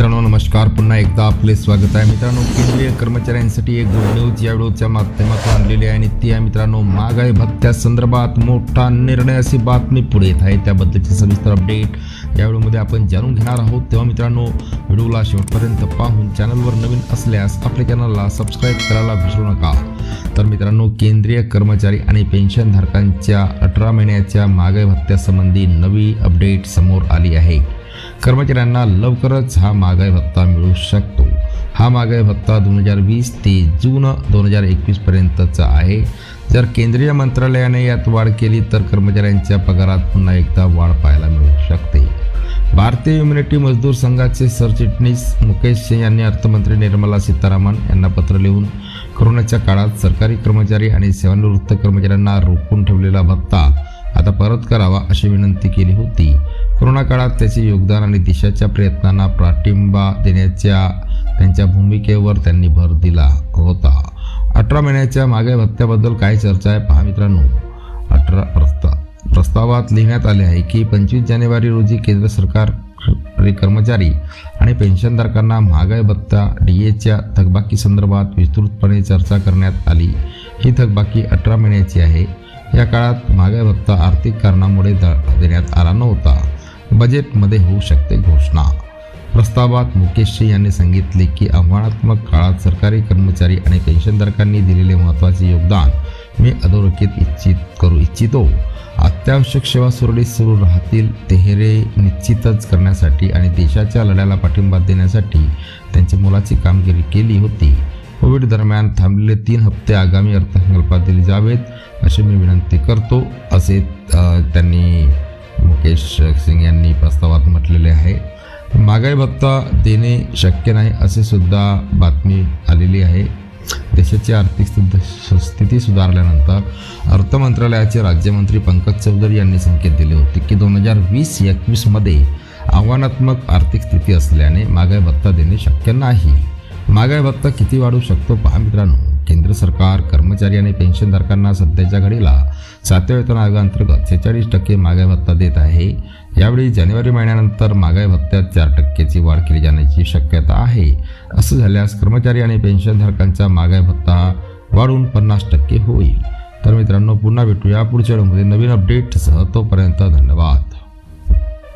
मित्रांनो नमस्कार. पुन्हा एकदा आपले स्वागत आहे. मित्रांनो केंद्रीय कर्मचाऱ्यांसाठी एक गुड न्यूज या व्हिडिओच्या माध्यमातून आणलेली आहे आणि ती आहे मित्रांनो महागाई भत्त्या संदर्भात मोठा निर्णय अशी बातमी पुढे येत आहे. त्याबद्दलची सविस्तर अपडेट या व्हिडिओमध्ये आपण जाणून घेणार आहोत. तेव्हा मित्रांनो व्हिडिओला शेवटपर्यंत पाहून चॅनलवर नवीन असल्यास आपल्या चॅनलला सबस्क्राईब करायला विसरू नका. तर मित्रांनो केंद्रीय कर्मचारी आणि पेन्शनधारकांच्या अठरा महिन्याच्या महागाई भत्त्यासंबंधी नवी अपडेट समोर आली आहे. कर्मचाऱ्यांना लवकरच हा महागाई भत्ता मिळू शकतो. हा महागाई भत्ता दोन हजार वीस ते जून दोन हजार एकवीसपर्यंतचा आहे. जर केंद्रीय मंत्रालयाने यात वाढ केली तर कर्मचाऱ्यांच्या पगारात पुन्हा एकदा वाढ पाहायला मिळू शकते. भारतीय युनिटी मजदूर संघाचे सरचिटणीस मुकेश सिंग यांनी अर्थमंत्री निर्मला सीतारामन यांना पत्र लिहून कोरोनाच्या काळात सरकारी कर्मचारी आणि सेवानिवृत्त कर्मचाऱ्यांना रोखून ठेवलेला भत्ता आता परत करावा अशी विनंती केली होती. कोरोना काळात त्याचे योगदान आणि देशाच्या प्रयत्नांना पाठिंबा देण्याच्या त्यांच्या भूमिकेवर त्यांनी भर दिला होता. अठरा महिन्याच्या मागे भत्त्याबद्दल काय चर्चा आहे पहा मित्रांनो. अठरा प्रस्ता प्रस्तावात लिहिण्यात आले आहे की पंचवीस जानेवारी रोजी केंद्र सरकार कर्मचारी आणि पेन्शनधारकांना महागाई भत्ता डी एच्या थकबाकी संदर्भात विस्तृतपणे चर्चा करण्यात आली. ही थकबाकी अठरा महिन्याची आहे. या काळात महागाई भत्ता आर्थिक कारणामुळे देण्यात आला नव्हता. बजेटमध्ये होऊ शकते घोषणा. प्रस्तावात मुकेश यांनी सांगितले की आव्हानात्मक काळात सरकारी कर्मचारी आणि पेन्शनधारकांनी दिलेले महत्त्वाचे योगदान मी अधोरेखित इच्छित करू इच्छितो. अत्यावश्यक सेवा सुरळीत सुरू राहतील तेहरे निश्चितच करण्यासाठी आणि देशाच्या लढ्याला पाठिंबा देण्यासाठी त्यांची मुलाची कामगिरी केली होती. कोविड दरम्यान थांबलेले तीन हप्ते आगामी अर्थसंकल्पात दिले जावेत अशी मी विनंती करतो असे त्यांनी मुकेश सिंग यांनी प्रस्तावात म्हटलेले आहे. महागाई भत्ता देणे शक्य नाही असे सुद्धा बातमी आलेली आहे. देशाची आर्थिक स्थिती स्थिती सुधारल्यानंतर अर्थ मंत्रालयाचे राज्यमंत्री पंकज चौधरी यांनी संकेत दिले होते की दोन हजार वीस एकवीसमध्ये आव्हानात्मक आर्थिक स्थिती असल्याने महागाई भत्ता देणे शक्य नाही. महागाई भत्ता किती वाढू शकतो पहा मित्रांनो. केंद्र सरकार कर्मचारी आणि पेन्शनधारकांना सध्याच्या घडीला सातव्या वेतन आयोगाअंतर्गत सेहेचाळीस टक्के महागाई भत्ता देत आहे. यावेळी जानेवारी महिन्यानंतर महागाई भत्त्यात चार टक्क्याची वाढ केली जाण्याची शक्यता आहे. असं झाल्यास कर्मचारी आणि पेन्शनधारकांचा महागाई भत्ता वाढून पन्नास टक्के होईल. तर मित्रांनो पुन्हा भेटूया पुढच्या व्हिडिओमध्ये. नवीन अपडेटसह तोपर्यंत धन्यवाद.